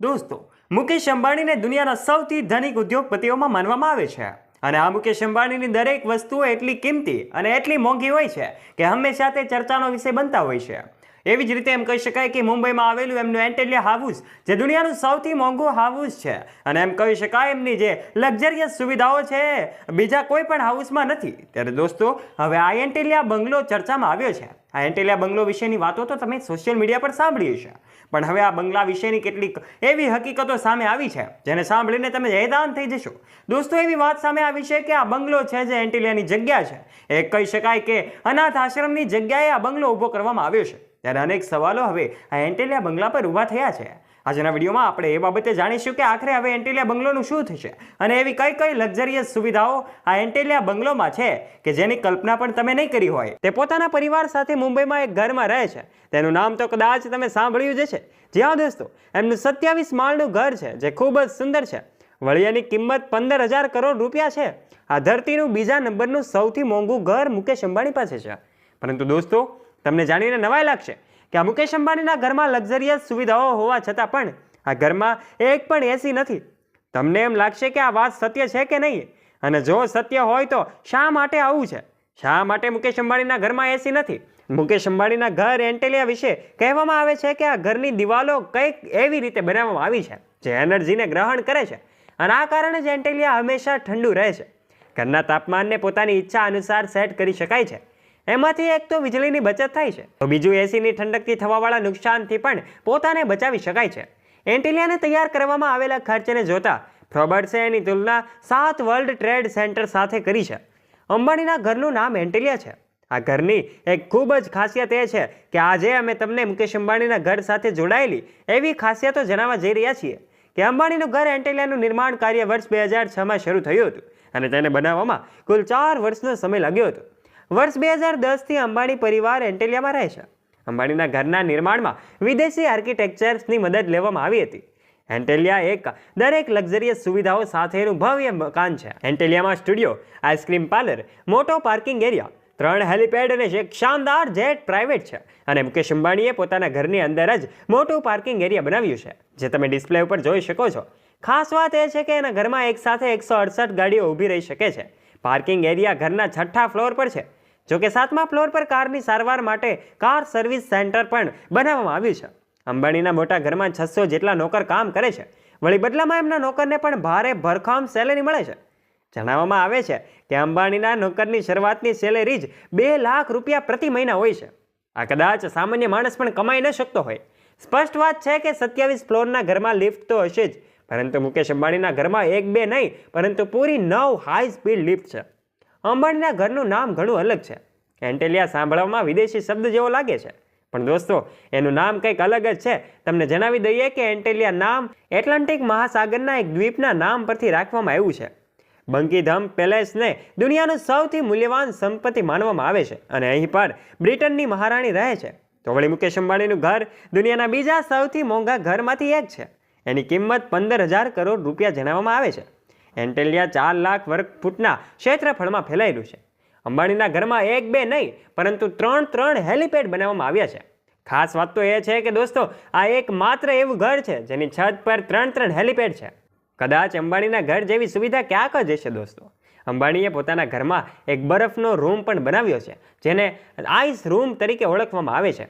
દોસ્તો, મુકેશ અંબાણીને દુનિયાના સૌથી ધનિક ઉદ્યોગપતિઓમાં માનવામાં આવે છે. અને આ મુકેશ અંબાણીની દરેક વસ્તુઓ એટલી કિંમતી અને એટલી મોંઘી હોય છે કે હંમેશા તે ચર્ચાનો વિષય બનતા હોય છે. એવી જ રીતે એમ કહી શકાય કે મુંબઈમાં આવેલું એમનું એન્ટેલિયા હાઉસ, જે દુનિયાનું સૌથી મોંઘું હાઉસ છે. અને એમ કહી શકાય એમની જે લક્ઝરિયસ સુવિધાઓ છે, બીજા કોઈ પણ હાઉસમાં નથી. ત્યારે દોસ્તો, હવે આ એન્ટેલિયા બંગલો ચર્ચામાં આવ્યો છે. આ એન્ટેલિયા બંગલો વિશેની વાતો તો તમે સોશિયલ મીડિયા પર સાંભળી છે પણ હવે આ બંગલા વિશેની કેટલીક એવી હકીકતો સામે આવી છે, જેને સાંભળીને તમે હેદાન થઈ જશો. દોસ્તો, એવી વાત સામે આવી છે કે આ બંગલો છે જે એન્ટેલિયાની જગ્યા છે. એ કહી શકાય કે અનાથ આશ્રમની જગ્યાએ આ બંગલો ઊભો કરવામાં આવ્યો છે. ત્યારે અનેક સવાલો હવે આ એન્ટેલિયા બંગલા પર ઊભા થયા છે. આજના વિડીયોમાં આપણે એ બાબતે જાણીશું કે આખરે હવે એન્ટેલિયા બંગલોનું શું થશે અને એવી કઈ કઈ લક્ઝરિયસ સુવિધાઓ આ એન્ટેલિયા બંગલોમાં છે કે જેની કલ્પના પણ તમે નહીં કરી હોય. તે પોતાના પરિવાર સાથે મુંબઈમાં એક ઘરમાં રહે છે. તેનું નામ તો કદાચ તમે સાંભળ્યું જ છે જ્યાં દોસ્તો, એમનું સત્યાવીસ માળનું ઘર છે, જે ખૂબ જ સુંદર છે. વળિયાની કિંમત પંદર હજાર કરોડ રૂપિયા છે. આ ધરતીનું બીજા નંબરનું સૌથી મોંઘું ઘર મુકેશ અંબાણી પાસે છે. પરંતુ દોસ્તો તમને જાણીને નવાઈ લાગશે કે આ મુકેશ અંબાણીના ઘરમાં લક્ઝરિયસ સુવિધાઓ હોવા છતાં પણ આ ઘરમાં એક પણ એસી નથી. તમને એમ લાગશે કે આ વાત સત્ય છે કે નહીં? અને જો સત્ય હોય તો શા માટે આવું છે? શા માટે મુકેશ અંબાણીના ઘરમાં એસી નથી? મુકેશ અંબાણીના ઘર એન્ટેલિયા વિશે કહેવામાં આવે છે કે આ ઘરની દિવાલો કંઈક એવી રીતે બનાવવામાં આવી છે, જે એનર્જીને ગ્રહણ કરે છે અને આ કારણે જ એન્ટેલિયા હંમેશા ઠંડુ રહે છે. ઘરના તાપમાનને પોતાની ઈચ્છા અનુસાર સેટ કરી શકાય છે. એમાંથી એક તો વીજળીની બચત થાય છે. તો બીજું એસીની ઠંડકથી થવાવાળા નુકસાનથી પણ પોતાને બચાવી શકાય છે. એન્ટિલિયાને તૈયાર કરવામાં આવેલા ખર્ચને જોતા ફ્રોબર્ટ્સે એની તુલના સાત વર્લ્ડ ટ્રેડ સેન્ટર સાથે કરી છે. અંબાણીના ઘરનું નામ એન્ટિલિયા છે. આ ઘરની એક ખૂબ જ ખાસિયત એ છે કે આજે અમે તમને મુકેશ અંબાણીના ઘર સાથે જોડાયેલી એવી ખાસિયતો જણાવવા જઈ રહ્યા છીએ કે અંબાણીનું ઘર એન્ટેલિયાનું નિર્માણ કાર્ય વર્ષ બે હજાર છમાં શરૂ થયું હતું અને તેને બનાવવામાં કુલ ચાર વર્ષનો સમય લાગ્યો હતો. વર્ષ બે હજાર દસથી અંબાણી પરિવાર એન્ટેલિયામાં રહે છે. અંબાણીના ઘરના નિર્માણમાં વિદેશી આર્કિટેક્ચર્સની મદદ લેવામાં આવી હતી. એન્ટેલિયા એક દરેક લક્ઝરિયસ સુવિધાઓ સાથેનું ભવ્ય મકાન છે. એન્ટેલિયામાં સ્ટુડિયો, આઈસ્ક્રીમ પાર્લર, મોટો પાર્કિંગ એરિયા, ત્રણ હેલિપેડ અને એક શાનદાર જેટ પ્રાઇવેટ છે. અને મુકેશ અંબાણીએ પોતાના ઘરની અંદર જ મોટું પાર્કિંગ એરિયા બનાવ્યું છે, જે તમે ડિસ્પ્લે ઉપર જોઈ શકો છો. ખાસ વાત એ છે કે એના ઘરમાં એક સાથે એકસો અડસઠ ગાડીઓ ઊભી રહી શકે છે. પાર્કિંગ એરિયા ઘરના છઠ્ઠા ફ્લોર પર છે. જોકે સાતમા ફ્લોર પર કારની સારવાર માટે કાર સર્વિસ સેન્ટર પણ બનાવવામાં આવ્યું છે. અંબાણીના મોટા ઘરમાં છસો જેટલા નોકર કામ કરે છે. વળી બદલામાં એમના નોકરને પણ ભારે ભરખમ સેલેરી મળે છે. જણાવવામાં આવે છે કે અંબાણીના નોકરની શરૂઆતની સેલેરી જ બે લાખ રૂપિયા પ્રતિ મહિના હોય છે. આ કદાચ સામાન્ય માણસ પણ કમાઈ ન શકતો હોય. સ્પષ્ટ વાત છે કે સત્યાવીસ ફ્લોરના ઘરમાં લિફ્ટ તો હશે જ, પરંતુ મુકેશ અંબાણીના ઘરમાં એક બે નહીં, પરંતુ પૂરી નવ હાઈ સ્પીડ લિફ્ટ છે. અંબાણીના ઘરનું નામ ઘણું અલગ છે. એન્ટેલિયા સાંભળવામાં વિદેશી શબ્દ જેવો લાગે છે. પણ દોસ્તો, એનું નામ કંઈક અલગ જ છે. તમને જણાવી દઈએ કે એન્ટેલિયા નામ એટલાન્ટિક મહાસાગરના એક દ્વીપના નામ પરથી રાખવામાં આવ્યું છે. બંકીધમ પેલેસને દુનિયાનું સૌથી મૂલ્યવાન સંપત્તિ માનવામાં આવે છે અને અહીં પર બ્રિટનની મહારાણી રહે છે. તો વળી મુકેશ અંબાણીનું ઘર દુનિયાના બીજા સૌથી મોંઘા ઘરમાંથી એક છે. એની કિંમત પંદર હજાર કરોડ રૂપિયા જણાવવામાં આવે છે. એન્ટેલિયા ચાર લાખ વર્ગ ફૂટના ક્ષેત્રફળમાં ફેલાયેલું છે. અંબાણીના ઘરમાં એક બે નહીં, પરંતુ ત્રણ ત્રણ હેલિપેડ બનાવવામાં આવ્યા છે. ખાસ વાત તો એ છે કે દોસ્તો, આ એક માત્ર એવું ઘર છે જેની છત પર ત્રણ ત્રણ હેલિપેડ છે. કદાચ અંબાણીના ઘર જેવી સુવિધા ક્યાંક જ હશે દોસ્તો. અંબાણીએ પોતાના ઘરમાં એક બરફનો રૂમ પણ બનાવ્યો છે, જેને આઈસ રૂમ તરીકે ઓળખવામાં આવે છે.